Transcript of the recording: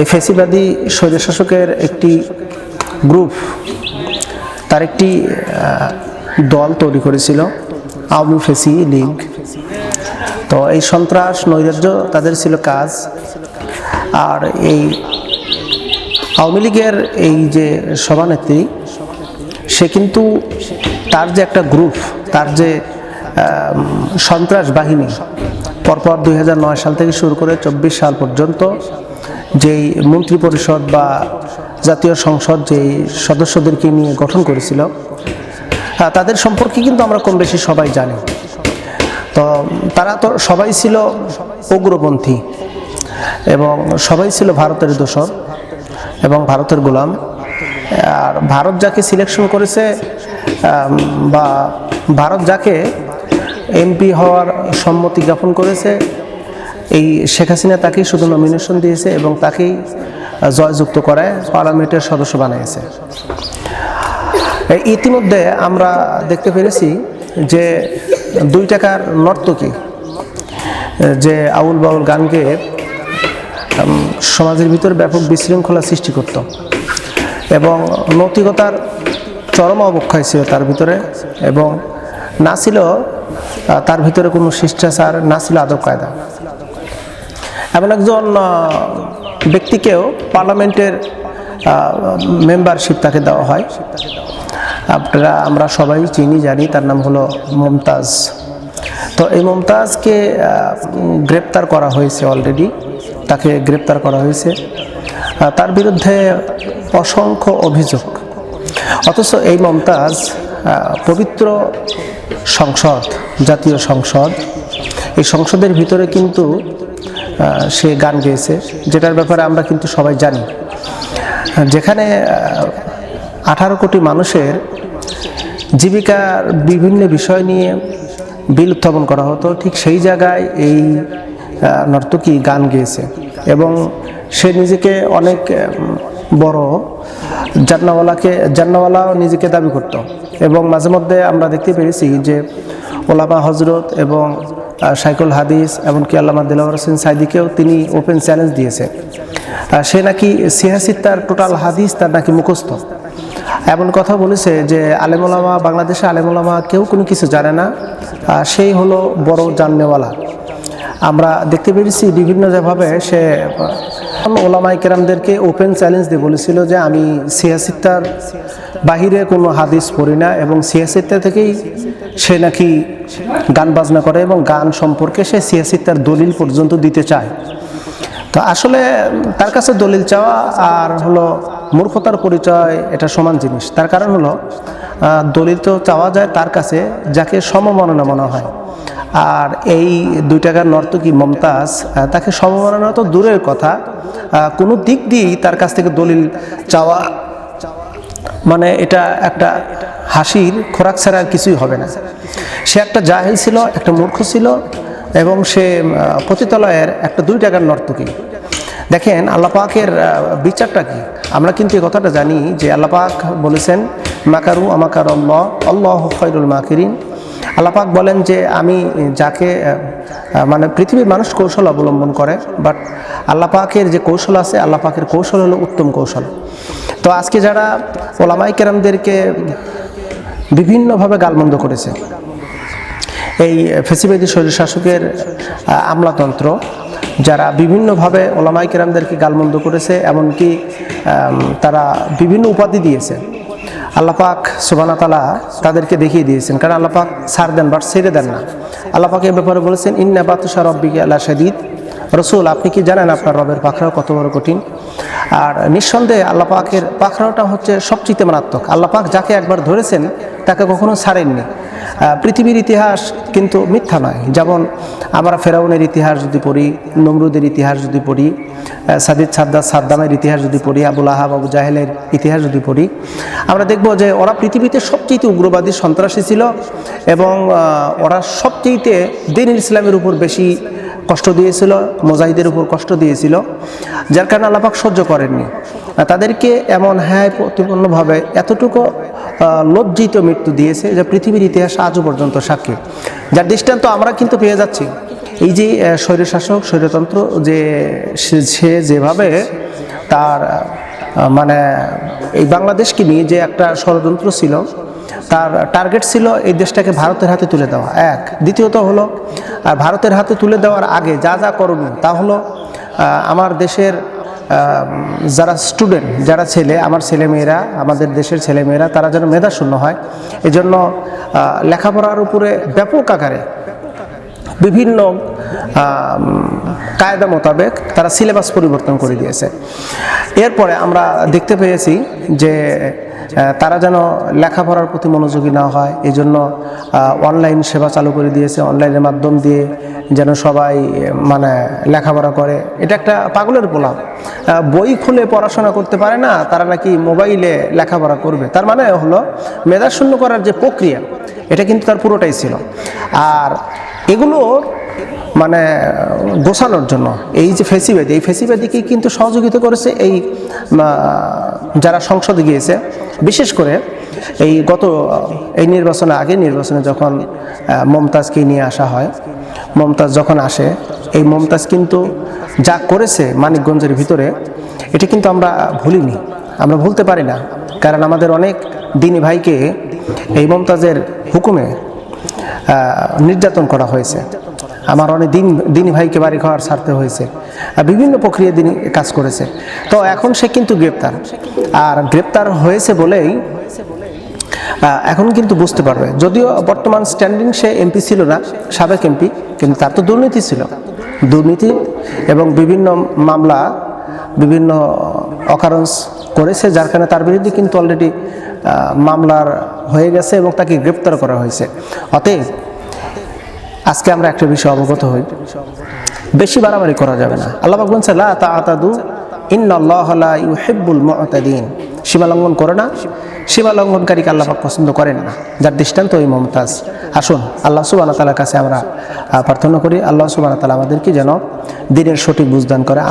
এই ফেসিবাদী স্বৈরশাসকের একটি গ্রুপ, তার একটি দল তৈরি করেছিল আওয়ামী ফেসি লীগ। তো এই সন্ত্রাস, নৈরাজ্য, তাদের ছিল কাজ। আর এই আওয়ামী লীগের এই যে সভানেত্রী, সে কিন্তু তার যে একটা গ্রুপ, তার যে সন্ত্রাস বাহিনী পরপর দুই হাজার নয় সাল থেকে শুরু করে চব্বিশ সাল পর্যন্ত যেই মন্ত্রী পরিষদ বা জাতীয় সংসদ যেই সদস্যদেরকে নিয়ে গঠন করেছিল তাদের সম্পর্কে কিন্তু আমরা কম বেশি সবাই জানি। তো তারা তো সবাই ছিল উগ্রপন্থী এবং সবাই ছিল ভারতের দোসর এবং ভারতের গোলাম। আর ভারত যাকে সিলেকশন করেছে বা ভারত যাকে এমপি হওয়ার সম্মতি জ্ঞাপন করেছে এই শেখ হাসিনা তাকেই শুধু নমিনেশন দিয়েছে এবং তাকেই জয়যুক্ত করায় পার্লামেন্টের সদস্য বানিয়েছে ইতিমধ্যে আমরা দেখতে পেরেছি যে দুই টাকার নর্তকী যে আউল বাউল গান গেয়ে সমাজের ভিতরে ব্যাপক বিশৃঙ্খলা সৃষ্টি করত এবং নৈতিকতার চরম অবক্ষয় ছিল তার ভিতরে এবং না ছিল তার ভিতরে কোনো শিষ্টাচার, না ছিল আদব কায়দা এমন একজন ব্যক্তিকেও পার্লামেন্টের মেম্বারশিপ তাকে দেওয়া হয়। আপনারা, আমরা সবাই চিনি, জানি, তার নাম হলো মমতাজ। তো এই মমতাজকে গ্রেপ্তার করা হয়েছে অলরেডি। তাকে গ্রেপ্তার করা হয়েছে। তার বিরুদ্ধে অসংখ্য অভিযোগ। অথচ এই মমতাজ পবিত্র সংসদ, জাতীয় সংসদ, এই সংসদের ভিতরে কিন্তু সে গান গেয়েছে, যেটার ব্যাপারে আমরা কিন্তু সবাই জানি। যেখানে আঠারো কোটি মানুষের জীবিকার বিভিন্ন বিষয় নিয়ে বিল উত্থাপন করা হতো, ঠিক সেই জায়গায় এই নর্তকী গান গেয়েছে এবং সে নিজেকে অনেক বড় জান্নাওয়ালাকে, জান্নাওয়ালাও নিজেকে দাবি করত। এবং মাঝে মধ্যে আমরা দেখতে পেরেছি যে ওলামা হজরত এবং সাইকুল হাদিস এমনকি আল্লামা দিলাওয়ার হোসেন সাইদিকেও তিনি ওপেন চ্যালেঞ্জ দিয়েছে। সে নাকি সিয়াসির তার টোটাল হাদিস তার নাকি মুখস্থ। এমন কথা বলেছে যে আলেমুলামা বাংলাদেশে আলেমুলামা কেউ কোনো কিছু জানে না সেই হলো বড় জাননেওয়ালা। আমরা দেখতে পেরেছি বিভিন্ন যেভাবে সে ওলামাই কেরামদেরকে ওপেন চ্যালেঞ্জ দিয়ে বলেছিল যে আমি সিয়াসিত্তার বাহিরে কোনো হাদিস পড়ি না এবং সিয়াসিত্তা থেকেই সে নাকি গান বাজনা করে এবং গান সম্পর্কে সে সিয়াসিত্তার দলিল পর্যন্ত দিতে চায়। তো আসলে তার কাছে দলিল চাওয়া আর হলো মূর্খতার পরিচয় এটা সমান জিনিস। তার কারণ হলো দলিল তো চাওয়া যায় তার কাছে যাকে সমমননা মনে হয়। আর এই দুই টাকার নর্তকী মমতাজ তাকে সমমননা তো দূরের কথা কোনো দিক দিয়েই তার কাছ থেকে দলিল চাওয়া মানে এটা একটা হাসির খোরাক ছাড়া আর কিছুই হবে না। সে একটা জাহিল ছিল, একটা মূর্খ ছিল, এবং সে পতিতালয়ের একটা দুই টাকার নর্তকী। দেখেন আল্লাপাকের বিচারটা কি? আমরা কিন্তু এই কথাটা জানি যে আল্লাপাক বলেছেন, মাকারু আমাকার আল্লাহ আল্লাহ খৈরুল মাকিরিন। আল্লাপাক বলেন যে আমি যাকে মানে পৃথিবীর মানুষ কৌশল অবলম্বন করে বাট আল্লাপাকের যে কৌশল আছে আল্লাপাকের কৌশল হলো উত্তম কৌশল। তো আজকে যারা ওলামাই কেরামদেরকে বিভিন্নভাবে গালমন্দ করেছে, এই ফেসিবাদী শাসকের আমলাতন্ত্র, যারা বিভিন্নভাবে ওলামাই কেরামদেরকে গালমন্দ করেছে, এমনকি তারা বিভিন্ন উপাধি দিয়েছে আল্লাপাক সুবানা তালা তাদেরকে দেখিয়ে দিয়েছেন। কারণ আল্লাপাক সার দেন বাট ছেড়ে দেন না। আল্লাপাক এ ব্যাপারে বলেছেন, ইন্না বাতুষা রব্বিকে আল্লাহ সাদিদ রসুল, আপনি কি জানেন আপনার রবের পাখরাও কত বড় কঠিন? আর নিঃসন্দেহে আল্লাহ পাকের পাখরাওটা হচ্ছে সবচেয়ে মারাত্মক। আল্লাহ পাক যাকে একবার ধরেছেন, তাকে কখনো ছাড়েননি। পৃথিবীর ইতিহাস কিন্তু মিথ্যা নয়। যেমন আমরা ফেরাউনের ইতিহাস যদি পড়ি, নমরুদের ইতিহাস যদি পড়ি সাদিদ সাদ্দাদ সাদ্দামের ইতিহাস যদি পড়ি, আবুল আহাব, আবু জাহেলের ইতিহাস যদি পড়ি, আমরা দেখব যে ওরা পৃথিবীতে সবচেয়ে উগ্রবাদী সন্ত্রাসী ছিল এবং ওরা সবচেয়ে দিন ইসলামের উপর বেশি কষ্ট দিয়েছিল, মোজাহিদের উপর কষ্ট দিয়েছিল, যার কারণে আল্লাপাক সহ্য করেননি। তাদেরকে এমন হ্যাঁ প্রতিপন্নভাবে এতটুকু লজ্জিত মৃত্যু দিয়েছে, যা পৃথিবীর ইতিহাস আজও পর্যন্ত সাক্ষী। যার দৃষ্টান্ত আমরা কিন্তু পেয়ে যাচ্ছি। এই যে স্বৈরশাসক, স্বৈরতন্ত্র যে সে- যেভাবে তার মানে এই বাংলাদেশকে নিয়ে যে একটা ষড়যন্ত্র ছিল, তার টার্গেট ছিল এই দেশটাকে ভারতের হাতে তুলে দেওয়া। এক। দ্বিতীয়ত হলো আর ভারতের হাতে তুলে দেওয়ার আগে যা যা করণীয় তা হলো আমার দেশের যারা স্টুডেন্ট যারা ছেলে, আমার ছেলেমেয়েরা, আমাদের দেশের ছেলেমেয়েরা, তারা যেন মেধাশূন্য হয়। এই জন্য লেখাপড়ার উপরে ব্যাপক আকারে বিভিন্ন কায়দা মোতাবেক তারা সিলেবাস পরিবর্তন করে দিয়েছে। এরপরে আমরা দেখতে পেয়েছি যে তারা যেন লেখাপড়ার প্রতি মনোযোগী না হয় এই জন্য অনলাইন সেবা চালু করে দিয়েছে অনলাইনের মাধ্যম দিয়ে যেন সবাই মানে লেখাপড়া করে। এটা একটা পাগলের পোলাপ বই খুলে পড়াশোনা করতে পারে না, তারা নাকি মোবাইলে লেখাপড়া করবে। তার মানে হলো, মেধাশূন্য করার যে প্রক্রিয়া, এটা কিন্তু তার পুরোটাই ছিল। আর এগুলোর মানে গোছানোর জন্য। এই যে ফেসিবাদী, এই ফেসিবাদীকে কিন্তু সহযোগিতা করেছে এই যারা সংসদে গিয়েছে। বিশেষ করে এই গত, এই নির্বাচনে আগে নির্বাচনে যখন মমতাজকে নিয়ে আসা হয়, মমতাজ যখন আসে, এই মমতাজ কিন্তু যা করেছে মানিকগঞ্জের ভিতরে, এটা কিন্তু আমরা ভুলিনি। আমরা ভুলতে পারি না। কারণ আমাদের অনেক দিনী ভাইকে এই মমতাজের হুকুমে নির্যাতন করা হয়েছে। আমার অনেক দিন, দিনী ভাইকে বাড়ি ঘর ছাড়তে হয়েছে। আর বিভিন্ন প্রক্রিয়া দিনই কাজ করেছে। তো এখন সে কিন্তু গ্রেপ্তার। আর গ্রেপ্তার হয়েছে বলেই এখন কিন্তু বুঝতে পারবে। যদিও বর্তমান স্ট্যান্ডিং সে এমপি ছিল না, সাবেক এমপি কিন্তু তার তো দুর্নীতি ছিল। দুর্নীতি এবং বিভিন্ন মামলা, বিভিন্ন অকারেন্স করেছে, যার কারণে তার বিরুদ্ধে কিন্তু অলরেডি মামলার হয়ে গেছে এবং তাকে গ্রেপ্তার করা হয়েছে। অতএব আজকে আমরা একটা বিষয় অবগত হই। বেশি বাড়াবাড়ি করা যাবে না। আল্লাহ পাক বলছে লা তাআতাদু ইন্নাল্লাহ লা ইউহিব্বুল মতাদিন। সীমা লঙ্ঘন করে না। সীমা লঙ্ঘনকারীকে আল্লাহ পছন্দ করেন না। যার দৃষ্টান্ত ওই মমতাজ। আসুন, আল্লাহ সুবহানাহু তালার কাছে আমরা প্রার্থনা করি, আল্লাহ সুবহানাহু তালা আমাদেরকে যেন দিনের সঠিক বুঝদান করে।